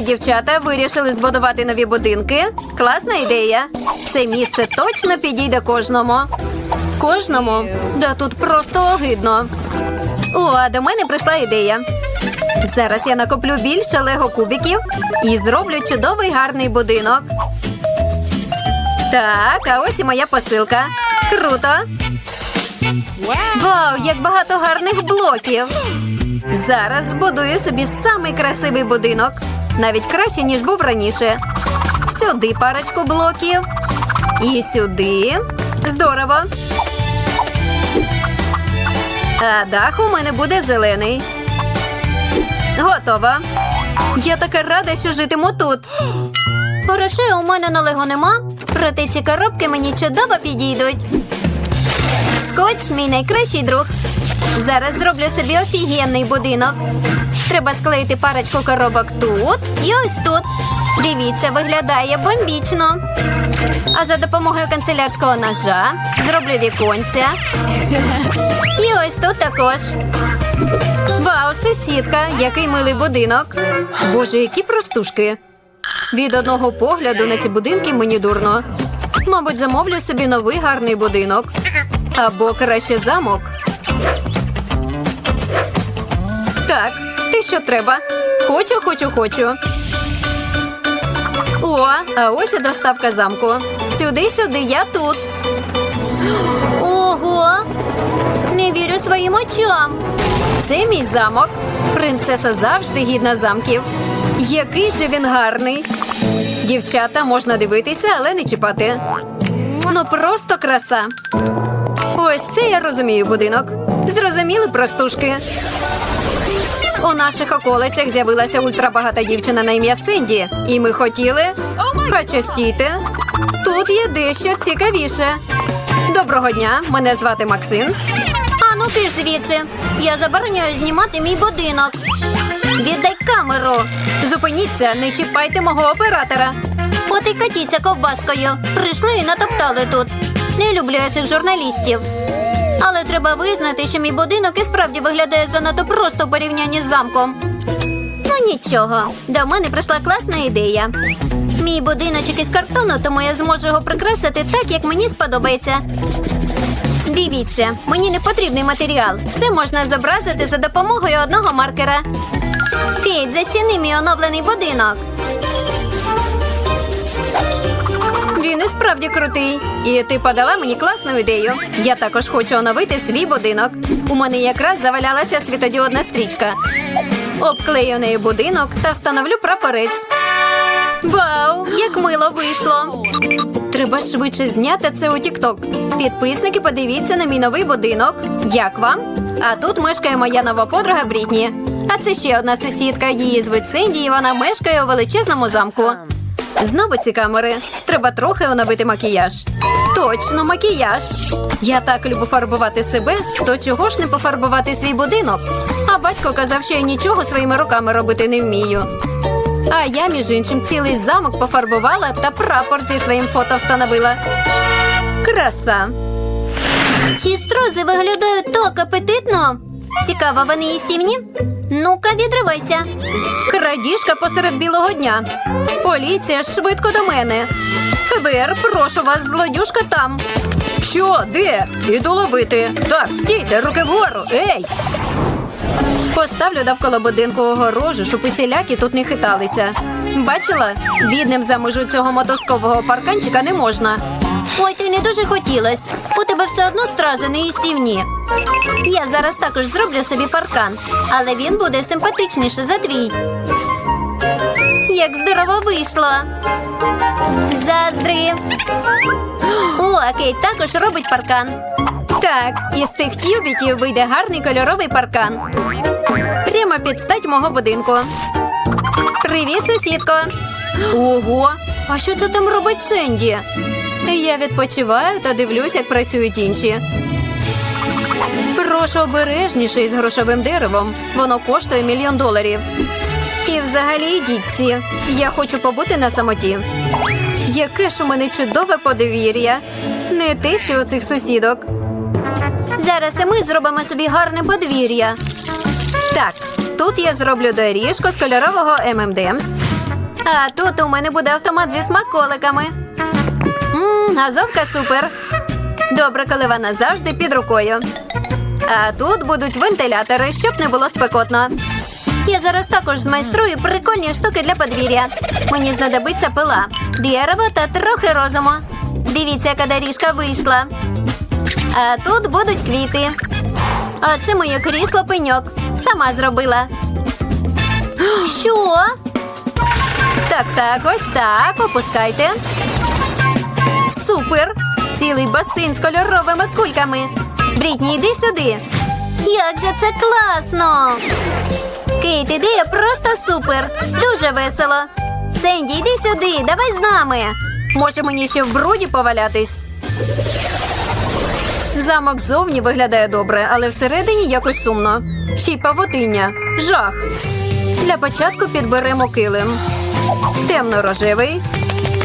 Дівчата! Вирішили збудувати нові будинки. Класна ідея. Це місце точно підійде кожному. Кожному? Да тут просто огидно. О, а до мене прийшла ідея. Зараз я накоплю більше лего кубиків і зроблю чудовий гарний будинок. Так, а ось і моя посилка. Круто. Вау, як багато гарних блоків. Зараз збудую собі самий красивий будинок. Навіть краще, ніж був раніше. Сюди парочку блоків. І сюди. Здорово. А дах у мене буде зелений. Готово. Я така рада, що житиму тут. Грошей у мене на лего нема, проте ці коробки мені чудово підійдуть. Скотч мій найкращий друг. Зараз зроблю собі офігенний будинок. Треба склеїти парочку коробок тут і ось тут. Дивіться, виглядає бомбічно. А за допомогою канцелярського ножа зроблю віконця. І ось тут також. Вау, сусідка, який милий будинок. Боже, які простушки. Від одного погляду на ці будинки мені дурно. Мабуть, замовлю собі новий гарний будинок. Або краще замок. Так, ти що треба? Хочу, хочу, хочу. О, а ось і доставка замку. Сюди, сюди, я тут. Ого! Не вірю своїм очам. Це мій замок. Принцеса завжди гідна замків. Який же він гарний. Дівчата можна дивитися, але не чіпати. Ну просто краса. Ось це я розумію будинок. Зрозуміли простушки. У наших околицях з'явилася ультрабагата дівчина на ім'я Синді, і ми хотіли. Хоча стійте. Тут є дещо цікавіше. Доброго дня, мене звати Максим. А ну піш звідси. Я забороняю знімати мій будинок. Віддай камеру. Зупиніться, не чіпайте мого оператора. От і катіться ковбаскою. Прийшли і натоптали тут. Не люблю я цих журналістів. Але треба визнати, що мій будинок і справді виглядає занадто просто в порівнянні з замком. Ну нічого, до мене прийшла класна ідея. Мій будиночок із картону, тому я зможу його прикрасити так, як мені сподобається. Дивіться, мені не потрібний матеріал. Все можна зобразити за допомогою одного маркера. Кейт, заціни мій оновлений будинок. Він і справді крутий. І ти подала мені класну ідею. Я також хочу оновити свій будинок. У мене якраз завалялася світодіодна стрічка. Обклею нею будинок та встановлю прапорець. Вау, як мило вийшло! Треба швидше зняти це у Тікток. Підписники, подивіться на мій новий будинок. Як вам? А тут мешкає моя нова подруга Брітні. А це ще одна сусідка. Її звуть Синді, і вона мешкає у величезному замку. Знову ці камери. Треба трохи оновити макіяж. Точно, макіяж. Я так люблю фарбувати себе, то чого ж не пофарбувати свій будинок? А батько казав, що я нічого своїми руками робити не вмію. А я, між іншим, цілий замок пофарбувала та прапор зі своїм фото встановила. Краса. Ці стрози виглядають так апетитно. Цікаво, вони їстівні? Ну-ка, відривайся. Крадіжка посеред білого дня. Поліція швидко до мене. ФБР, прошу вас, злодюжка там. Що, де? Іду ловити. Так, стійте, руки вгору. Ей! Поставлю довкола будинку огорожу, щоб усілякі тут не хиталися. Бачила? Бідним за межу цього мотоскового парканчика не можна. Ой, ти не дуже хотілось. У тебе все одно стрази не їстівні. Я зараз також зроблю собі паркан, але він буде симпатичніше за твій. Як здорово вийшло. Заздри. О, Кейт також робить паркан. Так, із цих тюбітів вийде гарний кольоровий паркан. Прямо під стать мого будинку. Привіт, сусідко. Ого, а що це там робить Сенді? Я відпочиваю та дивлюсь, як працюють інші. Прошу обережніше із грошовим деревом. Воно коштує мільйон доларів. І взагалі йдіть всі. Я хочу побути на самоті. Яке ж у мене чудове подвір'я. Не те, що у цих сусідок. Зараз і ми зробимо собі гарне подвір'я. Так, тут я зроблю доріжку з кольорового ММДМС. А тут у мене буде автомат зі смаколиками. Мм, газовка супер. Добре, коли вона завжди під рукою. А тут будуть вентилятори, щоб не було спекотно. Я зараз також змайструю прикольні штуки для подвір'я. Мені знадобиться пила, дерево та трохи розуму. Дивіться, яка доріжка вийшла. А тут будуть квіти. А це моє крісло пеньок. Сама зробила. Що? Так, так, ось так. Опускайте. Цілий басейн з кольоровими кульками. Брітні, йди сюди. Як же це класно! Кейт, ідея просто супер. Дуже весело. Сенді, йди сюди, давай з нами. Може мені ще в бруді повалятись? Замок зовні виглядає добре, але всередині якось сумно. Ще й павутиння. Жах. Для початку підберемо килим. Темно-рожевий,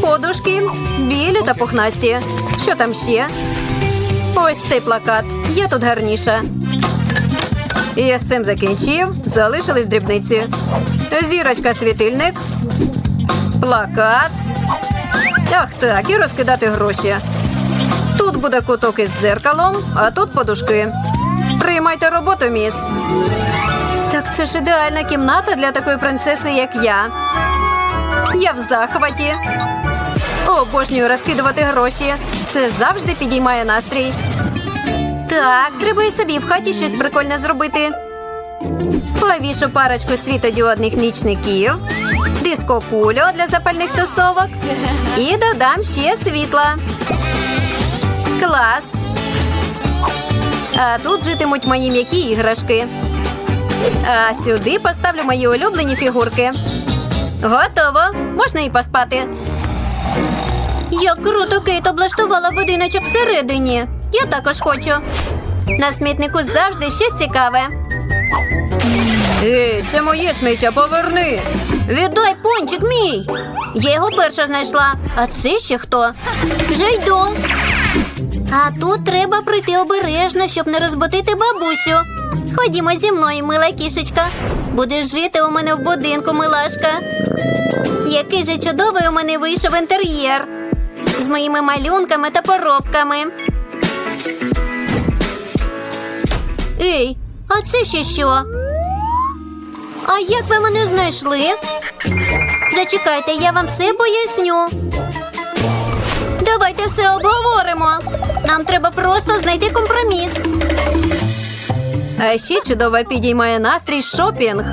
подушки, білі та пухнасті. Що там ще? Ось цей плакат. Я тут гарніша. І я з цим закінчив. Залишились дрібниці. Зірочка світильник. Плакат. Ах так, і розкидати гроші. Тут буде куток із дзеркалом, а тут подушки. Приймайте роботу, міс. Так це ж ідеальна кімната для такої принцеси, як я. Я в захваті. Обожнюю розкидувати гроші. Це завжди підіймає настрій. Так, треба і собі в хаті щось прикольне зробити. Повішу парочку світодіодних нічників, дискокулю для запальних тусовок і додам ще світла. Клас. А тут житимуть мої м'які іграшки. А сюди поставлю мої улюблені фігурки. Готово. Можна і поспати. Як круто Кейт облаштувала будиночок всередині. Я також хочу. На смітнику завжди щось цікаве. Ей, це моє сміття, поверни. Віддай пончик мій. Я його перша знайшла. А це ще хто? Вже йду. А тут треба прийти обережно, щоб не розбудити бабусю. Ходімо зі мною, мила кішечка. Будеш жити у мене в будинку, милашка. Який же чудовий у мене вийшов інтер'єр з моїми малюнками та поробками. Ей, а це ще що? А як ви мене знайшли? Зачекайте, я вам все поясню. Давайте все обговоримо. Нам треба просто знайти компроміс. А ще чудово підіймає настрій шопінг.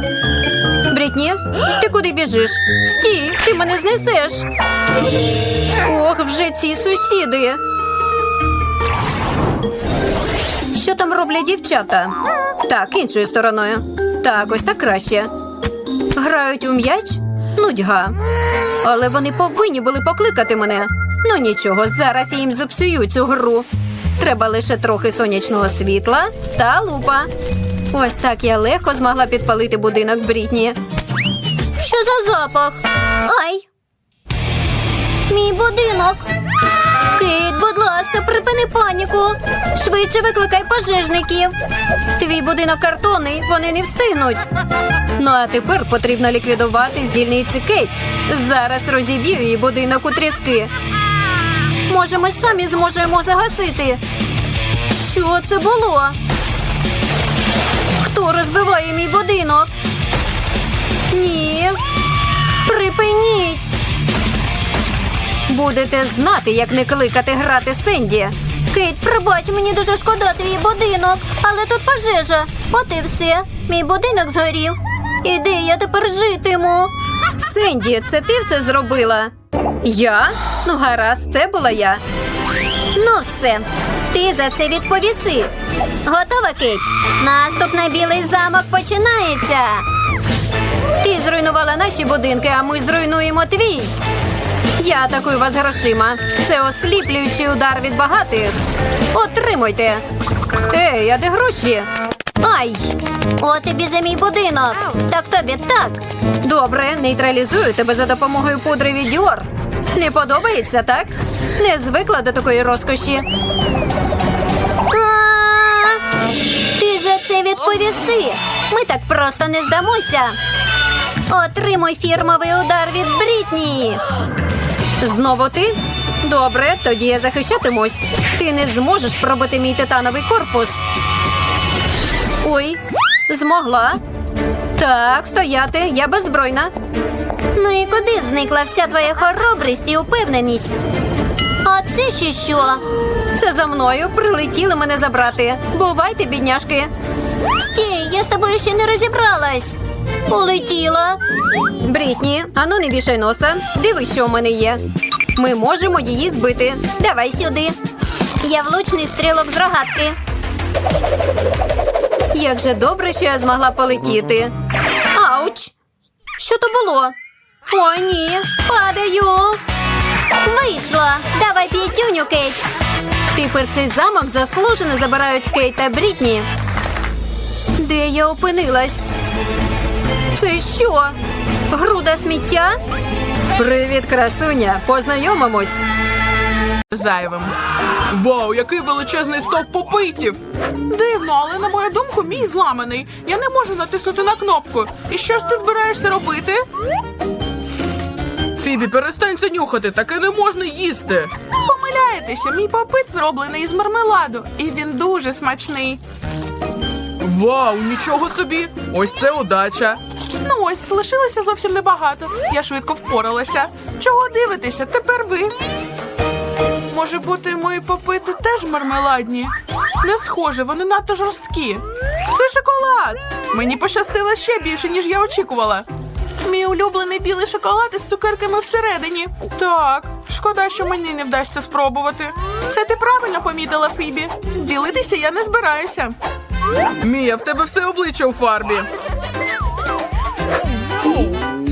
Брітні, ти куди біжиш? Стій, ти мене знесеш. Ці сусіди. Що там роблять дівчата? Так, іншою стороною. Так, ось так краще. Грають у м'яч? Нудьга. Але вони повинні були покликати мене. Ну нічого, зараз я їм зіпсую цю гру. Треба лише трохи сонячного світла та лупа. Ось так я легко змогла підпалити будинок Брітні. Що за запах? Ай! Мій будинок. Кейт, будь ласка, припини паніку. Швидше викликай пожежників. Твій будинок картонний, вони не встигнуть. Ну а тепер потрібно ліквідувати з дільниці Кейт. Зараз розіб'ю її будинок у тріски. Може, ми самі зможемо загасити. Що це було? Хто розбиває мій будинок? Ні. Припиніть. Будете знати, як не кликати грати Сенді. Кейт, пробач, мені дуже шкода твій будинок, але тут пожежа. От і все. Мій будинок згорів. І де я тепер житиму? Сенді, це ти все зробила? Я? Ну, гаразд, це була я. Ну, все. Ти за це відповіси. Готова, Кейт? Наступ на білий замок починається. Ти зруйнувала наші будинки, а ми зруйнуємо твій. Я атакую вас грошима. Це осліплюючий удар від багатих. Отримуйте. Ей, а де гроші? Ай! О, тобі за мій будинок. Так тобі так. Добре, нейтралізую тебе за допомогою пудри від Dior. Не подобається, так? Не звикла до такої розкоші. Ти за це відповіси. Ми так просто не здамося. Отримуй фірмовий удар від Брітні. Знову ти? Добре, тоді я захищатимусь. Ти не зможеш пробити мій титановий корпус. Ой, змогла. Так, стояти, я беззбройна. Ну і куди зникла вся твоя хоробрість і упевненість? А це ще що? Це за мною прилетіли мене забрати. Бувайте, бідняшки. Стій, я з тобою ще не розібралась. Полетіла. Брітні, ану не вішай носа. Дивись, що у мене є. Ми можемо її збити. Давай сюди. Я влучний стрілок з рогатки. Як же добре, що я змогла полетіти. Ауч! Що то було? О, ні, падаю. Вийшла. Давай п'ятюню, Кейт. Тепер цей замок заслужено забирають Кейт та Брітні. Де я опинилась? Це що? Груда сміття? Привіт, красуня. Познайомимось. зайвим. Вау, який величезний стовп попитів! Дивно, але на мою думку, мій зламаний. Я не можу натиснути на кнопку. І що ж ти збираєшся робити? Фібі, перестань це нюхати, таке не можна їсти. Помиляєтеся, мій попит зроблений із мармеладу, і він дуже смачний. Вау, нічого собі! Ось це удача. Ну ось, лишилося зовсім небагато. Я швидко впоралася. Чого дивитеся? Тепер ви. Може бути, мої попити теж мармеладні? Не схоже, вони надто жорсткі. Це шоколад. Мені пощастило ще більше, ніж я очікувала. Мій улюблений білий шоколад із цукерками всередині. Так, шкода, що мені не вдасться спробувати. Це ти правильно помітила, Фібі. Ділитися я не збираюся. Мія, в тебе все обличчя у фарбі.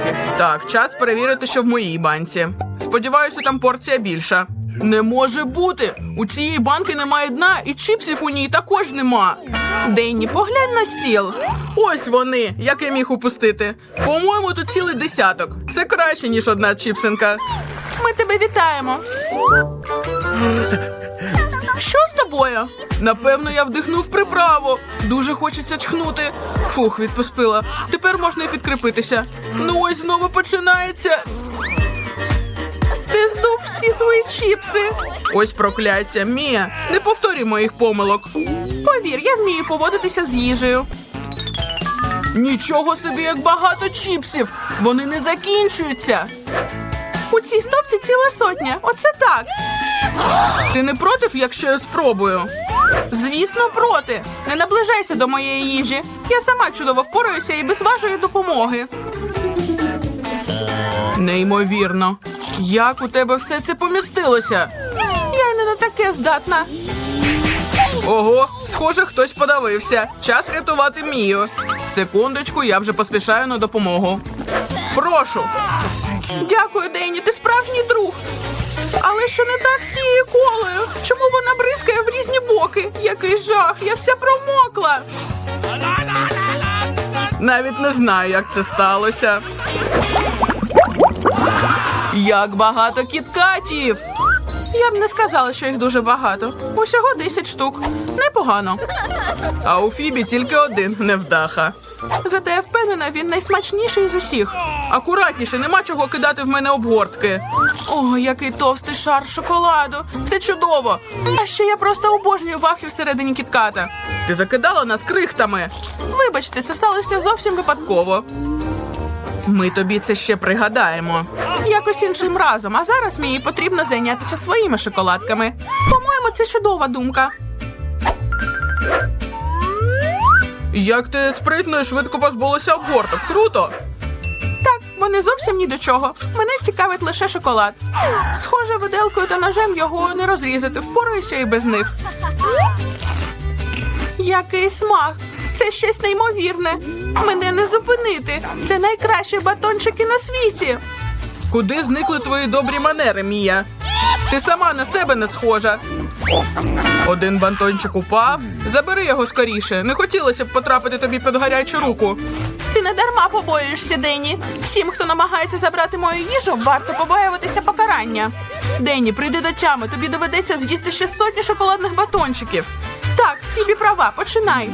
Окей. Так, час перевірити, що в моїй банці. Сподіваюся, там порція більша. Не може бути! У цієї банки немає дна, і чіпсів у ній також нема. Денні, поглянь на стіл. Ось вони, як я міг упустити. По-моєму, тут цілий десяток. Це краще, ніж одна чіпсинка. Ми тебе вітаємо. Що з тобою? Напевно, я вдихнув приправу. Дуже хочеться чхнути. Фух, відпустила. Тепер можна і підкріпитися. Ну ось знову починається. Ти здув всі свої чіпси. Ось прокляття. Мія, не повторюй моїх помилок. Повір, я вмію поводитися з їжею. Нічого собі, як багато чіпсів. Вони не закінчуються. У цій стопці ціла сотня. Оце так. Ти не проти, якщо я спробую? Звісно, проти. Не наближайся до моєї їжі. Я сама чудово впораюся і без вашої допомоги. Неймовірно. Як у тебе все це помістилося? Я й не на таке здатна. Ого, схоже, хтось подавився. Час рятувати Мію. Секундочку, я вже поспішаю на допомогу. Прошу. Дякую, Денні, ти справжній друг. Але що не так з цією колею? Чому вона бризкає в різні боки? Який жах! Я вся промокла. Навіть не знаю, як це сталося. Як багато кіткатів! Я б не сказала, що їх дуже багато. Усього 10 штук. Непогано. А у Фібі тільки один невдаха. Зате я впевнена, він найсмачніший з усіх. Акуратніше, нема чого кидати в мене обгортки. О, який товстий шар шоколаду. Це чудово. А ще я просто обожнюю вахи всередині кітката. Ти закидала нас крихтами. Вибачте, це сталося зовсім випадково. Ми тобі це ще пригадаємо. Якось іншим разом, а зараз мені потрібно зайнятися своїми шоколадками. По-моєму, це чудова думка. Як ти спритно і швидко позбулася обгорток? Круто! Так, вони зовсім ні до чого. Мене цікавить лише шоколад. Схоже, виделкою та ножем його не розрізати. Впораюся і без них. Який смак! Це щось неймовірне. Мене не зупинити. Це найкращі батончики на світі. Куди зникли твої добрі манери, Мія? Ти сама на себе не схожа. Один бантончик упав. Забери його скоріше. Не хотілося б потрапити тобі під гарячу руку. Ти не дарма побоюєшся, Дені. Всім, хто намагається забрати мою їжу, варто побоюватися покарання. Дені, прийди до тями, тобі доведеться з'їсти ще сотні шоколадних батончиків. Так, Фібі права, починай.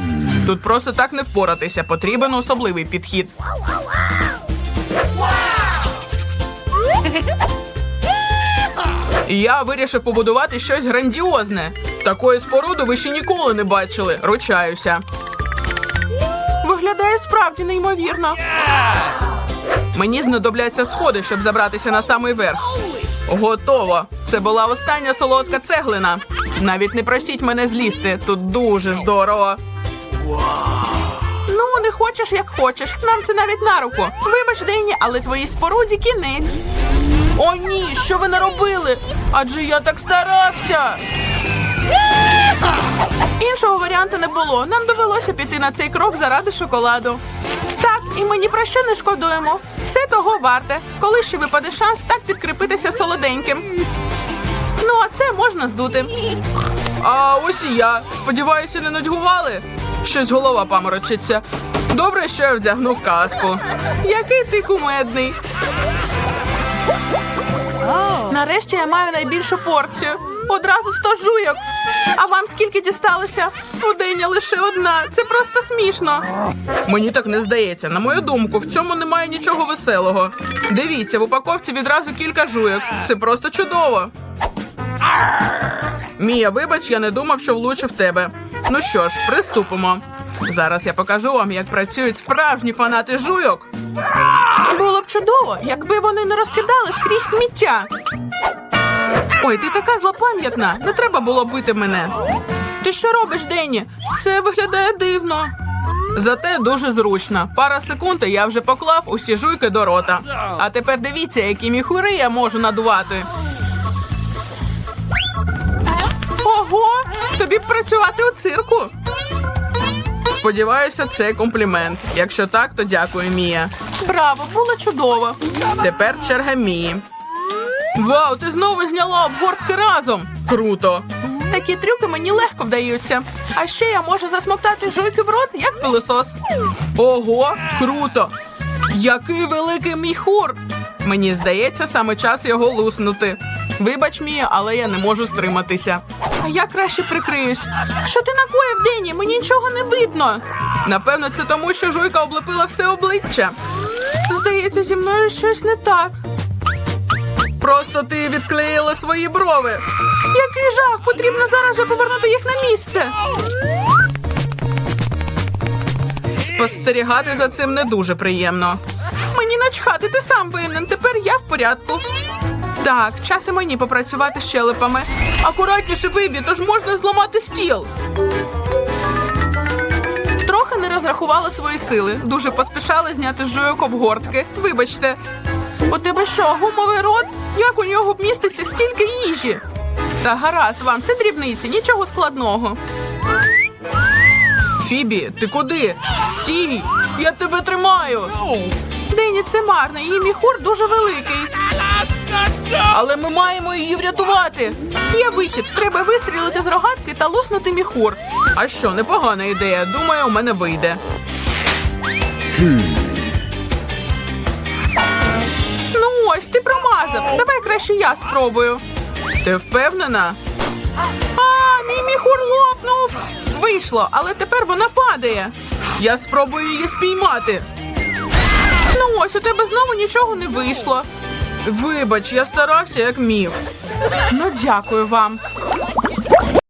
Тут просто так не впоратися. Потрібен особливий підхід. Я вирішив побудувати щось грандіозне. Такої споруди ви ще ніколи не бачили. Ручаюся. Виглядає справді неймовірно. Мені знадобляться сходи, щоб забратися на самий верх. Готово. Це була остання солодка цеглина. Навіть не просіть мене злізти. Тут дуже здорово. Ну, не хочеш, як хочеш. Нам це навіть на руку. Вибач, Дені, але твоїй споруді кінець. О, ні, що ви наробили? Адже я так старався. Іншого варіанту не було. Нам довелося піти на цей крок заради шоколаду. Так, і ми ні про що не шкодуємо. Це того варте, коли ще випаде шанс так підкріпитися солоденьким. Ну, а це можна здути. А ось і я. Сподіваюся, не нудьгували. Щось голова паморочиться. Добре, що я вдягнув каску. Який ти кумедний. Нарешті я маю найбільшу порцію. Одразу сто жуйок. А вам скільки дісталося? Пудиня лише одна. Це просто смішно. Мені так не здається. На мою думку, в цьому немає нічого веселого. Дивіться, в упаковці відразу кілька жуйок. Це просто чудово. Мія, вибач, я не думав, що влучу в тебе. Ну що ж, приступимо. Зараз я покажу вам, як працюють справжні фанати жуйок. Було б чудово, якби вони не розкидали скрізь сміття. Ой, ти така злопам'ятна. Не треба було бити мене. Ти що робиш, Денні? Це виглядає дивно. Зате дуже зручно. Пара секунд, і я вже поклав усі жуйки до рота. А тепер дивіться, які міхури я можу надувати. Ого! Тобі б працювати у цирку. Сподіваюся, це комплімент. Якщо так, то дякую, Мія. Браво, було чудово. Тепер черга Мії. Вау, ти знову зняла обгортки разом. Круто. Такі трюки мені легко вдаються. А ще я можу засмоктати жуйки в рот, як пилосос. Ого, круто! Який великий міхур! Мені здається, саме час його луснути. Вибач, Мія, але я не можу стриматися. А я краще прикриюсь. Що ти накоїв, Дені? Мені нічого не видно. Напевно, це тому, що жуйка облепила все обличчя. Здається, зі мною щось не так. Просто ти відклеїла свої брови. Який жах! Потрібно зараз же повернути їх на місце. Спостерігати за цим не дуже приємно. Мені начхати, ти сам винен. Тепер я в порядку. Так, час і мені попрацювати щелепами. Акуратніше вибі, тож можна зламати стіл. Не розрахувала свої сили. Дуже поспішала зняти жуйок обгортки. Вибачте. У тебе що, гумовий рот? Як у нього вміститься стільки їжі? Та гаразд вам, це дрібниці, нічого складного. Фібі, ти куди? Стій! Я тебе тримаю. Дені, це марно, її міхур дуже великий. Але ми маємо її врятувати. Є вихід. Треба вистрілити з рогатки та луснути міхур. А що, непогана ідея. Думаю, у мене вийде. Ну ось, ти промазав. Давай краще я спробую. Ти впевнена? А, мій міхур лопнув. Вийшло, але тепер вона падає. Я спробую її спіймати. Ну ось, у тебе знову нічого не вийшло. Вибач, я старався як міг. Ну, дякую вам.